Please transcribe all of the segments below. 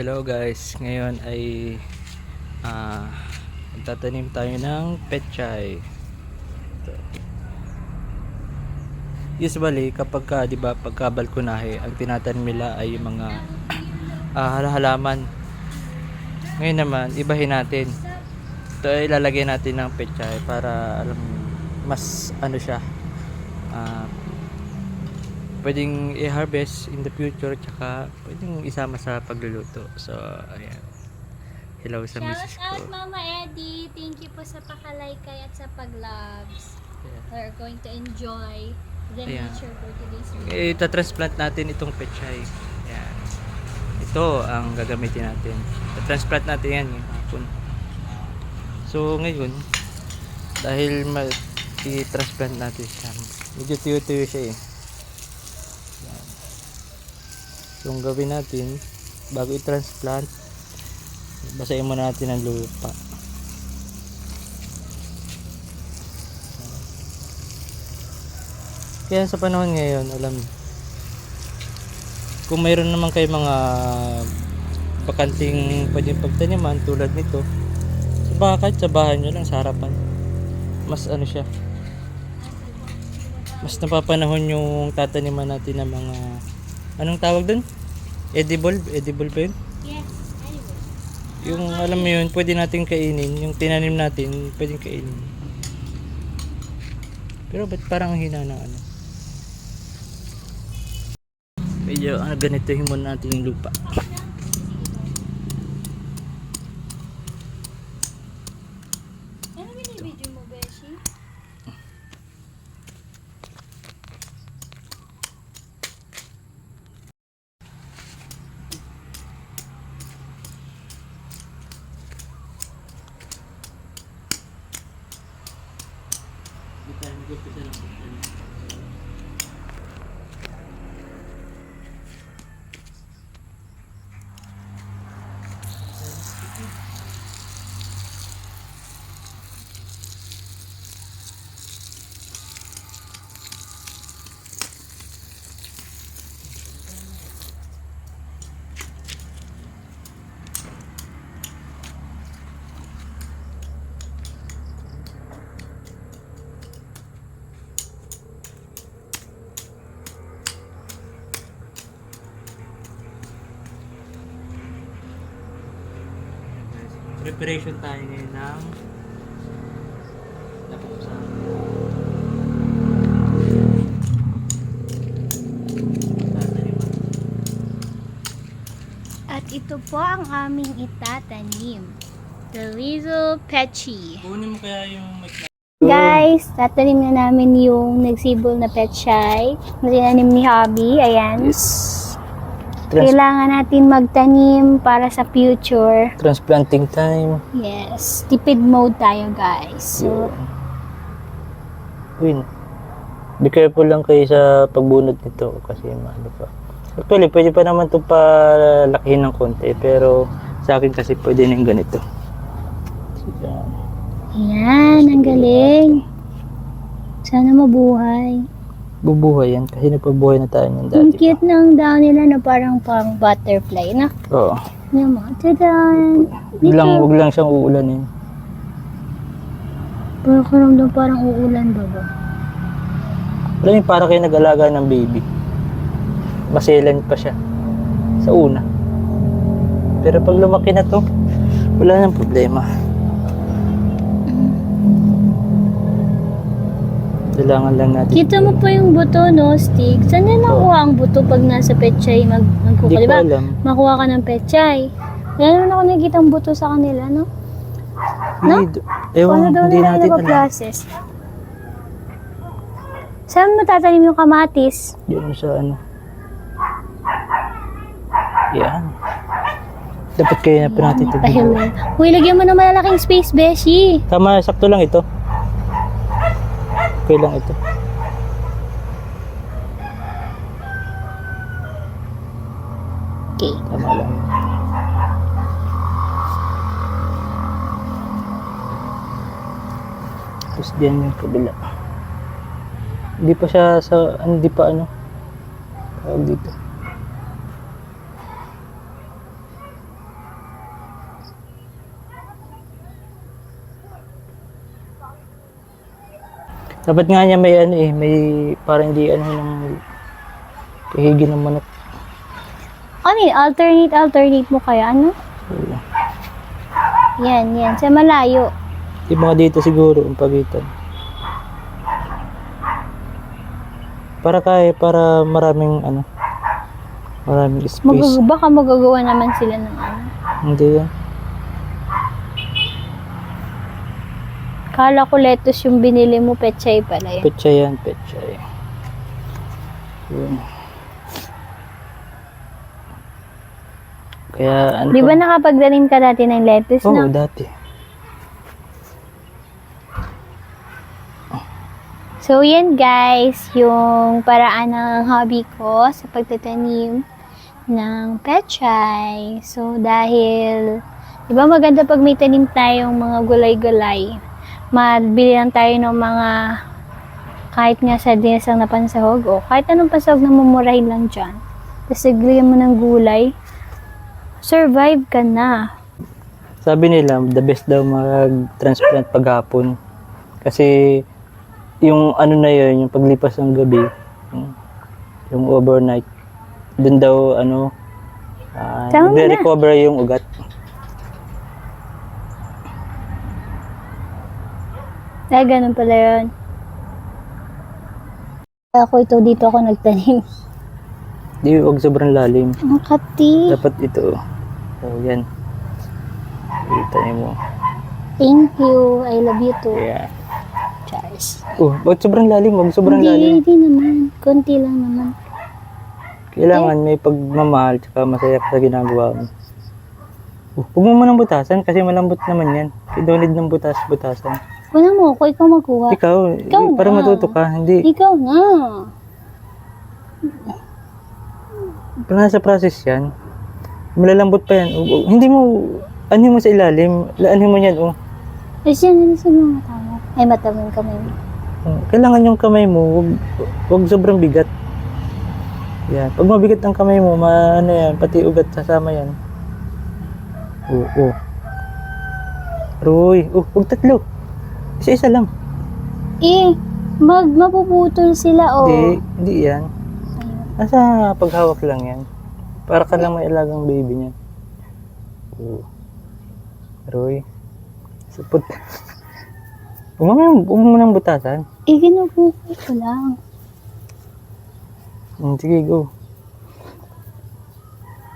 Hello guys, ngayon ay ah magtatanim tayo ng pechay. Ito. Usually kapag ka, 'di ba, pagka ang tinatanim nila ay yung mga ah, halaman. Ngayon naman, ibahin natin. Ito ay ilalagay natin ng pechay para alam mas ano siya ah pwedeng i-harvest in the future tsaka pwedeng isama sa pagluluto. So, ayan. Hello sa Shout misis out ko. Mama Eddie. Thank you po sa pakalaykay at sa pagloves. Yeah. We're going to enjoy the Ayan. nature for today's video. Eh, Ita-transplant natin itong pechay. Ayan. Ito ang gagamitin natin. Ita-transplant natin yan yung hapon. So, ngayon, dahil i-transplant natin siya, medyo tuyo-tuyo siya eh. Ayan. Ang gawin natin, bago i-transplant, basahin muna natin ang lupa. Kaya sa panahon ngayon, alam kung mayroon naman kayo mga bakanting pwedeng pagtaniman tulad nito, sa baka kahit sa bahay nyo lang sa harapan, mas ano siya, mas napapanahon yung tataniman natin ng mga, anong tawag dun? Edible? Edible ba yun? Yes, anyway. Yung alam mo yun, pwede natin kainin, yung tinanim natin, pwedeng kainin. Pero ba't parang ang hina ng ano? Medyo ah, ganitohin muna natin yung lupa. Okay, I'm good for dinner. Preparation tayo ngayon ng. Tataniman. At ito po ang aming itatanim. The little pechi. Kunin mo kaya yung mic. Guys, tatanim na namin yung nagsibol na pechay na tinanim ni Hobby. Ayan. Yes. Kailangan natin magtanim para sa future. transplanting time. Yes. Tipid mode tayo, guys. So, Win. Be careful lang kayo sa pagbunot nito kasi ano pa. Actually, pwede pa naman ito palakihin ng konti pero sa akin kasi pwede na yung ganito. Yan. Ayan, ang galing. Sana mabuhay. Bubuhay yan kasi nagpabuhay na tayo niyan Ang dati. cute ng down nila na parang pang butterfly na. Oo. Yung mga, tadan! Wag lang, wag lang siyang uulan eh. Parang karamdam parang uulan ba ba? Alam niyo, para kayo nag-alaga ng baby. Maselan pa siya. Sa una. Pero pag lumaki na to, wala nang problema. Kailangan lang natin. Kita mo pa yung buto, no, Stig? Saan na nakuha ang buto pag nasa petchay mag magkuka? Di ko ba? alam. Makuha ka ng petchay. Wala naman ako nakikita ang buto sa kanila, no? No? Hindi, ewan, Paano daw hindi nila natin alam. nag-process? Saan mo tatanim yung kamatis? Yan sa ano. Yan. Dapat kaya na pa natin ito. Uy, lagyan mo ng malalaking space, Beshi. Tama, sakto lang ito. Okay lang ito. Okay. Tama lang. Tapos diyan yung kabila. Hindi pa siya sa, hindi pa ano, tawag dito. Dapat nga niya may ano eh, may parang hindi ano ng kahigi ng manok. Ano yun? Alternate, alternate mo kaya? Ano? Yan, yan. Sa malayo. Yung mga dito siguro, ang pagitan. Para kaya, para maraming ano, maraming space. Mag- baka magagawa naman sila ng ano. Hindi yan. Kala ko lettuce yung binili mo, pechay pala yun. Petsa yan, petsa yan. Yun. Kaya ano Di ba nakapagdanim ka dati ng lettuce, Oo, no? dati. So, yan guys, yung paraan ng hobby ko sa pagtatanim ng pechay. So, dahil, di ba maganda pag may tanim tayong mga gulay-gulay, mabili lang tayo ng mga kahit nga sa dinesang na pansahog o kahit anong pansahog na mumurahin lang dyan. Tapos, naglagyan mo ng gulay, survive ka na. Sabi nila, the best daw mag-transplant paghapon. Kasi, yung ano na yun, yung paglipas ng gabi, yung, yung overnight, dun daw, ano, uh, Tama na. recover yung ugat. Ah, ganun pala yun. Ako ito, dito ako nagtanim. Di, wag sobrang lalim. Ang kati. Dapat ito. So, yan. Kita niyo mo. Thank you. I love you too. Yeah. Charles. Oh, wag sobrang lalim, wag sobrang hindi, lalim. hindi naman. Konti lang naman. Kailangan may pagmamahal tsaka masaya ka sa ginagawa mo. Oh, huwag mo munang butasan kasi malambot naman yan. Idolid ng butas-butasan. Wala mo ako, ikaw magkuha. Ikaw, Ikaw eh, para na. matuto ka, hindi. Ikaw na. Para nasa process yan, malalambot pa yan. Oh, oh, hindi mo, ano mo sa ilalim, ano mo yan, oh. Kasi yan, sa mga tao. Ay, matamang kami. Oh, Kailangan yung kamay mo, wag, wag sobrang bigat. Yan. Pag mabigat ang kamay mo, ma, ano yan, pati ugat sasama yan. Oo, oh, oh. Roy, oh, wag tatlo. Isa-isa lang. Eh, mag, mapuputol sila, oh. Hindi, hindi yan. Nasa paghawak lang yan. Para ka lang may alagang baby niya. Oo. Roy. Sapot. Huwag mo nang butasan. Eh, ginugukol ko lang. Hmm, sige, go.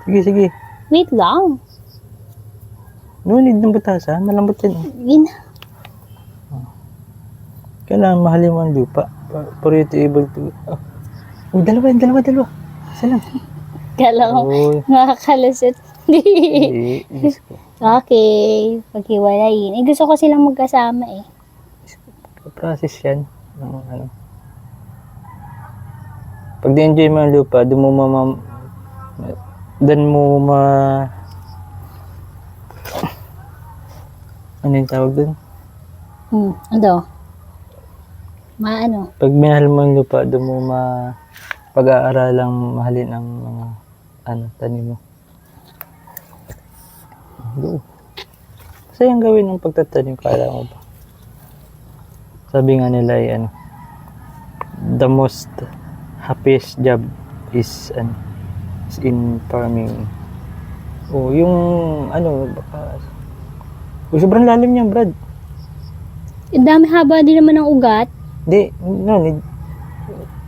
Sige, sige. Wait lang. No need ng butasan. Malambot yan. eh. Kailangan mahalin mo ang lupa. Pa- For you to able to... Oh, oh dalawa yan, dalawa, dalawa. Isa lang. Kala ko, Oh, nakakalusot. hindi. Okay, paghiwalayin. Eh, gusto ko silang magkasama eh. process yan. Ng ano. Pag di-enjoy mo ang lupa, doon mo ma... doon mo ma... Ano yung tawag doon? Hmm, ano? Maano? Pag minahal mo ang lupa, doon mo ma... pag-aaralang mahalin ang mga ano, tanim mo. Go. Masayang gawin ang pagtatanim, kala mo ba? Sabi nga nila ay ano, the most happiest job is ano, is in farming. Oh, yung ano, baka oh, sobrang lalim niya, Brad. Ang dami haba din naman ng ugat. Hindi, no need.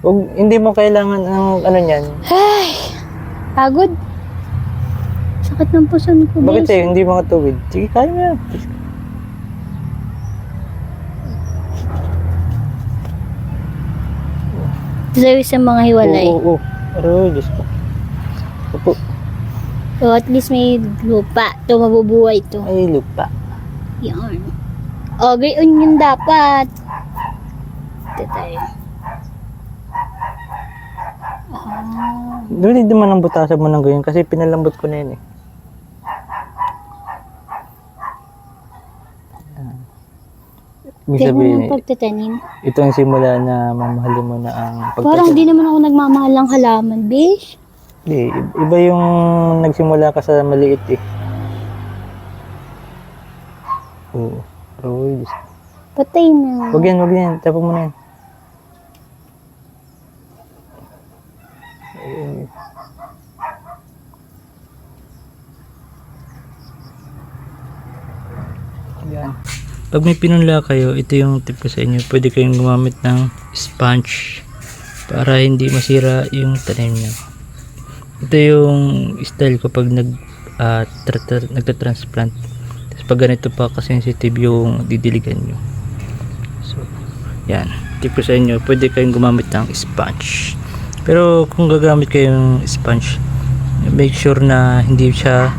Wag, hindi mo kailangan ng ano niyan. Ay, pagod. Sakit ng puson ko, Bakit sa'yo hindi mga tuwid? Sige, kaya mo yan. Sabi sa mga hiwalay. Oo, oo. Aroy, Diyos ko. Opo. So, at least may lupa. Ito, mabubuhay to. Ay, lupa. Yan. O, gayon yun dapat. Ito tayo. Ah, Doon hindi naman ang butasan mo ng ganyan kasi pinalambot ko na yun eh. Ibig tignan sabihin, ng pagtatanim. ito ang simula na mamahalin mo na ang Parang pagtatanim. di naman ako nagmamahal ng halaman, bish. Hindi, iba yung nagsimula ka sa maliit eh. Oo. Roy, ko. Patay na. Wag yan, wag yan. Tapos mo na yan. Yan. Pag may pinunla kayo, ito yung tip ko sa inyo. Pwede kayong gumamit ng sponge para hindi masira yung tanim nyo. Ito yung style ko pag nag, uh, tra- tra- nagta-transplant. Tapos pag ganito pa ka-sensitive yung didiligan nyo. So, yan. Tip ko sa inyo, pwede kayong gumamit ng sponge. Pero kung gagamit kayong sponge, make sure na hindi siya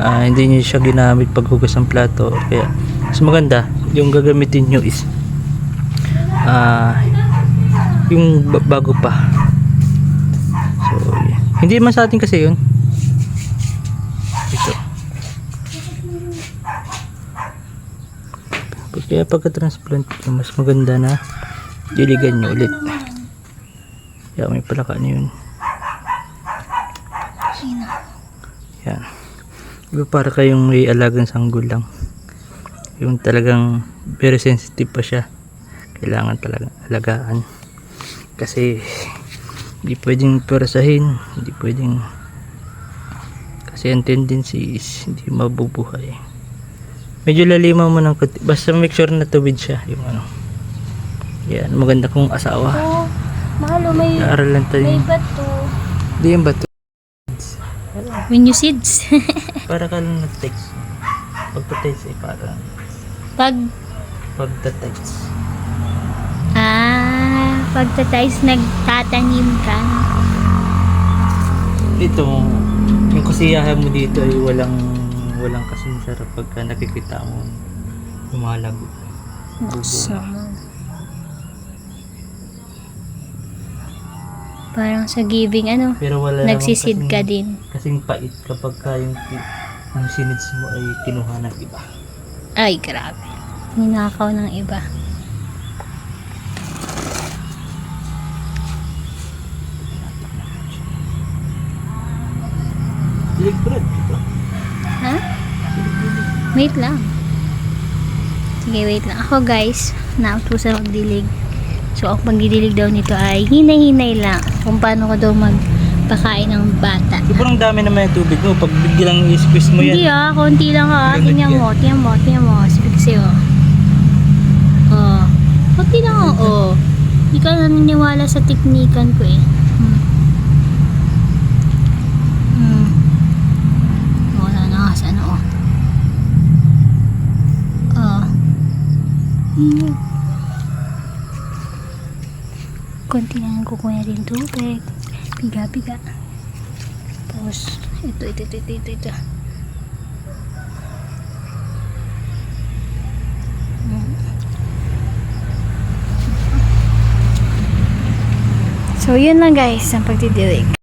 ah, hindi niyo siya ginamit paghugas ng plato. Kaya mas maganda yung gagamitin nyo is ah yung ba- bago pa. So yeah. hindi man sa atin kasi yun. Ito. Kaya pagka-transplant nyo, mas maganda na diligan nyo ulit. Kaya may palaka na yun. Yan Iba para kayong may alagang sanggol lang. Yung talagang very sensitive pa siya. Kailangan talaga alagaan. Kasi hindi pwedeng perasahin, hindi pwedeng kasi ang tendency is hindi mabubuhay. Medyo laliman mo ng konti. Basta make sure na tuwid siya. Yung ano. Yan, maganda kong asawa. Oh, mahalo, may, Naaralan tayo. may bato. Hindi yung bato. When you seeds. Para ka lang nag-text. Pagka-text ay parang Pag, pagka-text. ah, pagtatayos nagtatanim ka. dito yung kasiyahan mo dito ay walang walang kasing sarap pagka nakikita mo lumalago So, parang sa giving, ano, pero wala nagsisid kasing, ka din. kasing pait kapag ka yung ti- ang sinids mo ay kinuha ng iba Ay, grabe. Ninakaw ng iba. dilig bread Ha? Wait lang. Sige, wait lang. Ako guys, nautusan magdilig. So, ang pagdidilig daw nito ay hinay-hinay lang kung paano ko daw magpakain ng bata. sobrang dami naman yung tubig mo pag biglang i-squeeze mo Hindi yan ah, konti lang ah. Tingnan mo, tingnan mo, tingnan mo. Sabi kasi oh. Oh. Konti lang oh. oh. Hindi ka naniniwala sa teknikan ko eh. Hmm. Hmm. Wala na nga sa ano oh. Oh. Hmm. Ang kukuha rin tubig. Biga-biga. Tapos, ito, ito, ito, ito, ito, ito. So, yun lang guys, ang pagdidilig.